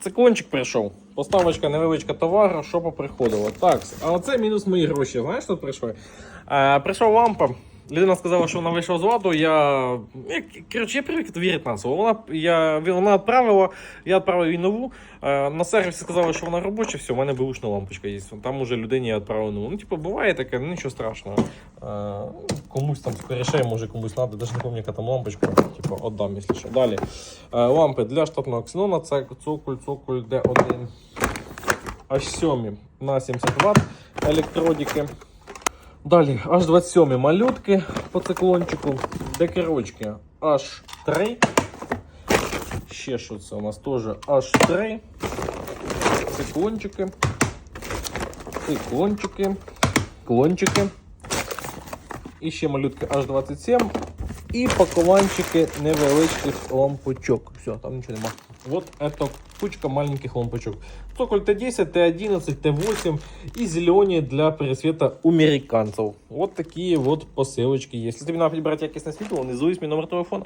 Циклончик прийшов. Поставочка невеличка товару, що поприходило. Так, а оце мінус мої гроші. Знаєш, що прийшли? Е, прийшла лампа. Людина сказала, що вона вийшла з ладу. Я. коротше, я привик вірити на слово. Вона, я, вона відправила, я відправив їй нову. Е, на сервісі сказали, що вона робоча, все, у мене бушна лампочка є. Там уже людині я відправив нову. Ну, типу, буває таке, ну нічого страшного. Е, комусь там скоріше, може комусь треба, навіть не пам'ятаю, яка там лампочка. Типу, отдам, якщо що. Далі. Е, лампи для штатного ксенона, це цоколь, цоколь D1. Аж 7 на 70 Вт електродики. Далі аж 27 малютки по циклончику, декерочки аж 3. Ще що це у нас теж аж 3. Циклончики. Циклончики. Клончики. І ще малютки аж 27. І пакованчики невеличких лампочок. Все, там нічого нема. Вот это кучка маленьких лампочок. Цоколь Т10, Т11, Т8 и зеленые для пересвета американцев. Вот такие вот посылочки есть. Если тебе надо подобрать якісне світло, внизу є мій номер телефона.